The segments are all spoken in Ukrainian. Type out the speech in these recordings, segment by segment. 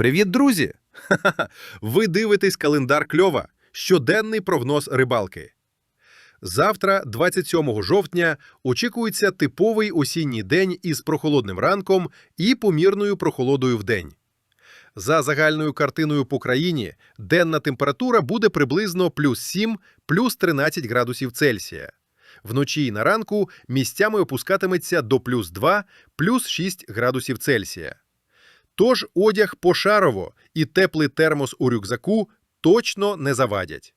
Привіт, друзі! Ви дивитесь календар кльова, щоденний прогноз рибалки. Завтра, 27 жовтня, очікується типовий осінній день із прохолодним ранком і помірною прохолодою в день. За загальною картиною по країні денна температура буде приблизно плюс 7, плюс 13 градусів Цельсія. Вночі і на ранку місцями опускатиметься до плюс 2, плюс 6 градусів Цельсія. Тож одяг пошарово і теплий термос у рюкзаку точно не завадять.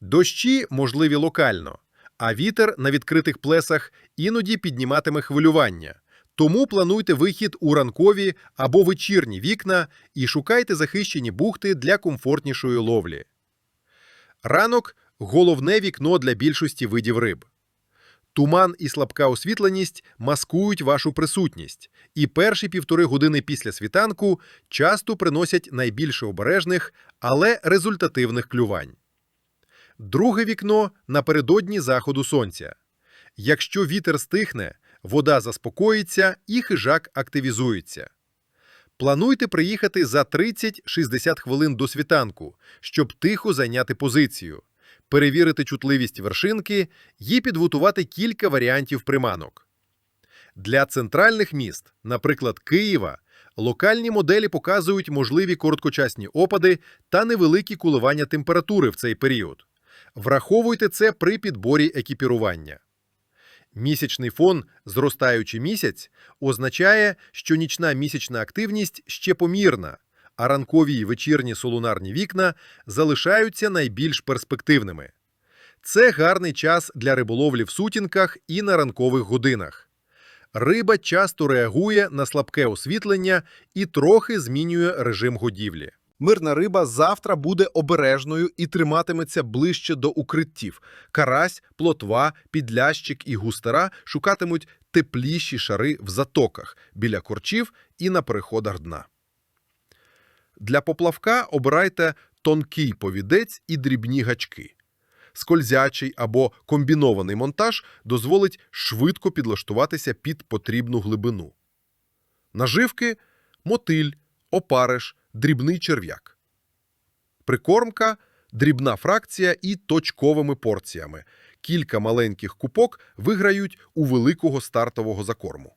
Дощі можливі локально, а вітер на відкритих плесах іноді підніматиме хвилювання. Тому плануйте вихід у ранкові або вечірні вікна і шукайте захищені бухти для комфортнішої ловлі. Ранок головне вікно для більшості видів риб. Туман і слабка освітленість маскують вашу присутність, і перші півтори години після світанку часто приносять найбільше обережних, але результативних клювань. Друге вікно напередодні заходу сонця. Якщо вітер стихне, вода заспокоїться і хижак активізується. Плануйте приїхати за 30-60 хвилин до світанку, щоб тихо зайняти позицію, перевірити чутливість вершинки і підготувати кілька варіантів приманок. Для центральних міст, наприклад, Києва, локальні моделі показують можливі короткочасні опади та невеликі коливання температури в цей період. Враховуйте це при підборі екіпірування. Місячний фон, зростаючий місяць, означає, що нічна місячна активність ще помірна, а ранкові й вечірні солунарні вікна залишаються найбільш перспективними. Це гарний час для риболовлі в сутінках і на ранкових годинах. Риба часто реагує на слабке освітлення і трохи змінює режим годівлі. Мирна риба завтра буде обережною і триматиметься ближче до укриттів. Карась, плотва, підлящик і густера шукатимуть тепліші шари в затоках біля корчів і на переходах дна. Для поплавка обирайте тонкий повідець і дрібні гачки. Скользячий або комбінований монтаж дозволить швидко підлаштуватися під потрібну глибину. Наживки – мотиль, опариш, дрібний черв'як. Прикормка – дрібна фракція і точковими порціями. Кілька маленьких купок виграють у великого стартового закорму.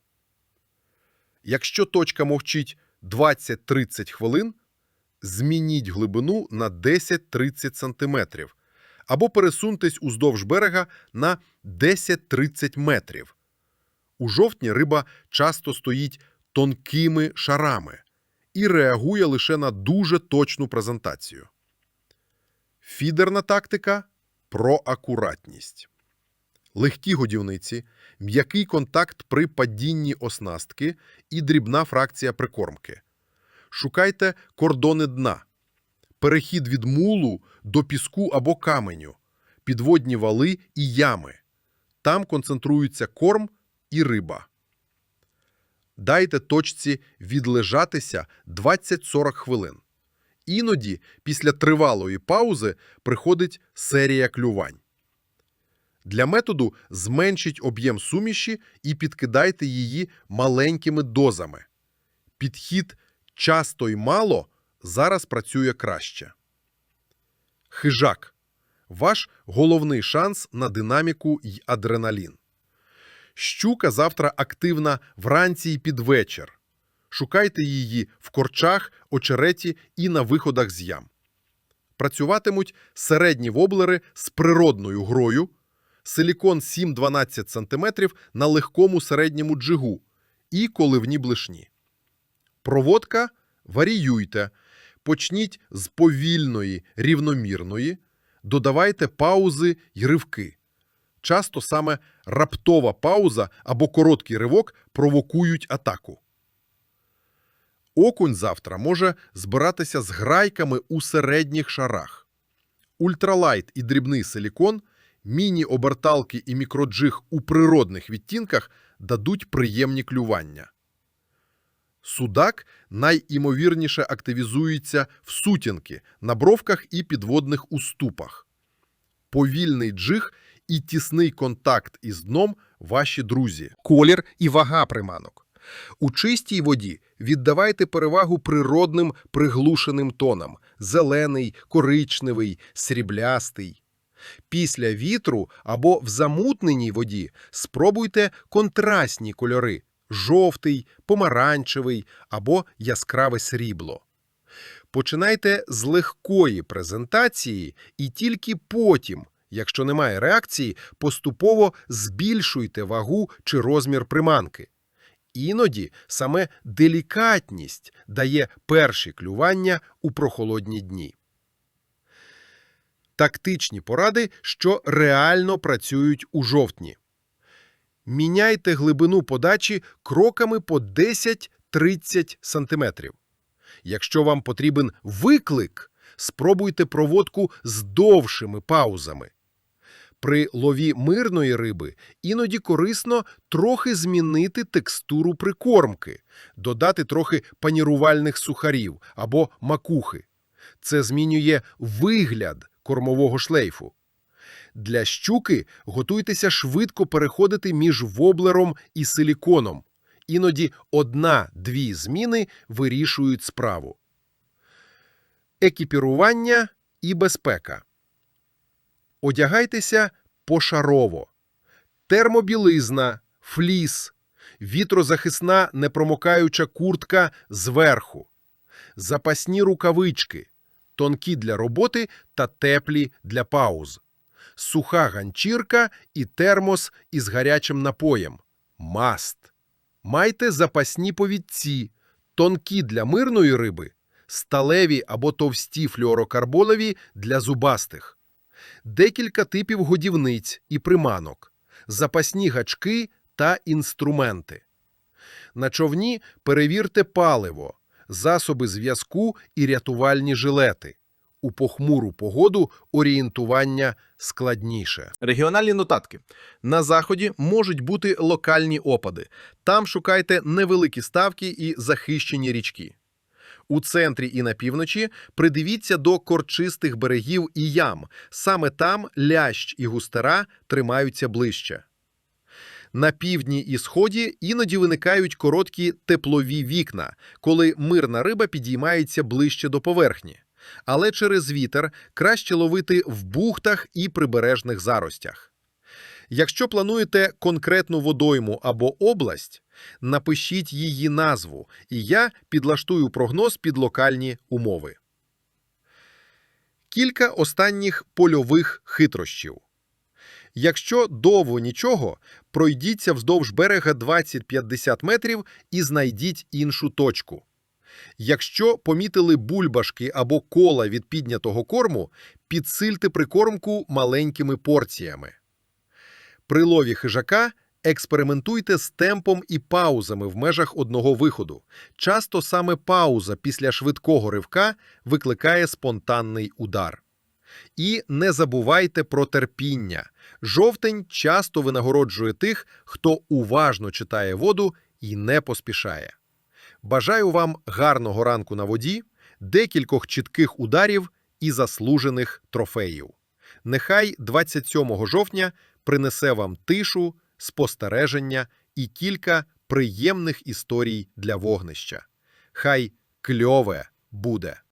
Якщо точка мовчить 20-30 хвилин, змініть глибину на 10-30 см або пересуньтесь уздовж берега на 10-30 метрів. У жовтні риба часто стоїть тонкими шарами і реагує лише на дуже точну презентацію. Фідерна тактика про акуратність. Легкі годівниці, м'який контакт при падінні оснастки і дрібна фракція прикормки. Шукайте кордони дна, перехід від мулу до піску або каменю, підводні вали і ями. Там концентрується корм і риба. Дайте точці відлежатися 20-40 хвилин. Іноді після тривалої паузи приходить серія клювань. Для методу зменшіть об'єм суміші і підкидайте її маленькими дозами. Підхід часто й мало зараз працює краще. Хижак ваш головний шанс на динаміку й адреналін. Щука завтра активна вранці й під вечір. Шукайте її в корчах, очереті і на виходах з ям. Працюватимуть середні воблери з природною грою, силікон 7-12 см на легкому середньому джигу і коливні блишні. Проводка варіюйте. Почніть з повільної, рівномірної, додавайте паузи й ривки. Часто саме раптова пауза або короткий ривок провокують атаку. Окунь завтра може збиратися з грайками у середніх шарах. Ультралайт і дрібний силікон, міні-оберталки і мікроджиг у природних відтінках дадуть приємні клювання. Судак найімовірніше активізується в сутінки, на бровках і підводних уступах. Повільний джиг і тісний контакт із дном ваші друзі. колір і вага приманок. У чистій воді віддавайте перевагу природним приглушеним тонам – зелений, коричневий, сріблястий. Після вітру або в замутненій воді спробуйте контрастні кольори – жовтий, помаранчевий або яскраве срібло. Починайте з легкої презентації і тільки потім, якщо немає реакції, поступово збільшуйте вагу чи розмір приманки. Іноді саме делікатність дає перші клювання у прохолодні дні. Тактичні поради, що реально працюють у жовтні. Міняйте глибину подачі кроками по 10-30 см. Якщо вам потрібен виклик, спробуйте проводку з довшими паузами. При лові мирної риби іноді корисно трохи змінити текстуру прикормки, додати трохи панірувальних сухарів або макухи. Це змінює вигляд кормового шлейфу. Для щуки готуйтеся швидко переходити між воблером і силіконом. Іноді одна-дві зміни вирішують справу. Екіпірування і безпека. Одягайтеся пошарово. Термобілизна, фліс, вітрозахисна непромокаюча куртка зверху, запасні рукавички, тонкі для роботи та теплі для пауз, суха ганчірка і термос із гарячим напоєм. Маст. Майте запасні повідці, тонкі для мирної риби, сталеві або товсті флюорокарбонові для зубастих, декілька типів годівниць і приманок, запасні гачки та інструменти. На човні перевірте паливо, засоби зв'язку і рятувальні жилети. У похмуру погоду орієнтування складніше. Регіональні нотатки. На заході можуть бути локальні опади. Там шукайте невеликі ставки і захищені річки. У центрі і на півночі придивіться до корчистих берегів і ям. Саме там лящ і густера тримаються ближче. На півдні і сході іноді виникають короткі теплові вікна, коли мирна риба підіймається ближче до поверхні. Але через вітер краще ловити в бухтах і прибережних заростях. Якщо плануєте конкретну водойму або область, напишіть її назву, і я підлаштую прогноз під локальні умови. Кілька останніх польових хитрощів. Якщо довго нічого, пройдіться вздовж берега 20-50 метрів і знайдіть іншу точку. Якщо помітили бульбашки або кола від піднятого корму, підсильте прикормку маленькими порціями. При лові хижака експериментуйте з темпом і паузами в межах одного виходу. Часто саме пауза після швидкого ривка викликає спонтанний удар. І не забувайте про терпіння. Жовтень часто винагороджує тих, хто уважно читає воду і не поспішає. Бажаю вам гарного ранку на воді, декількох чітких ударів і заслужених трофеїв. Нехай 27 жовтня принесе вам тишу, спостереження і кілька приємних історій для вогнища. Хай кльове буде!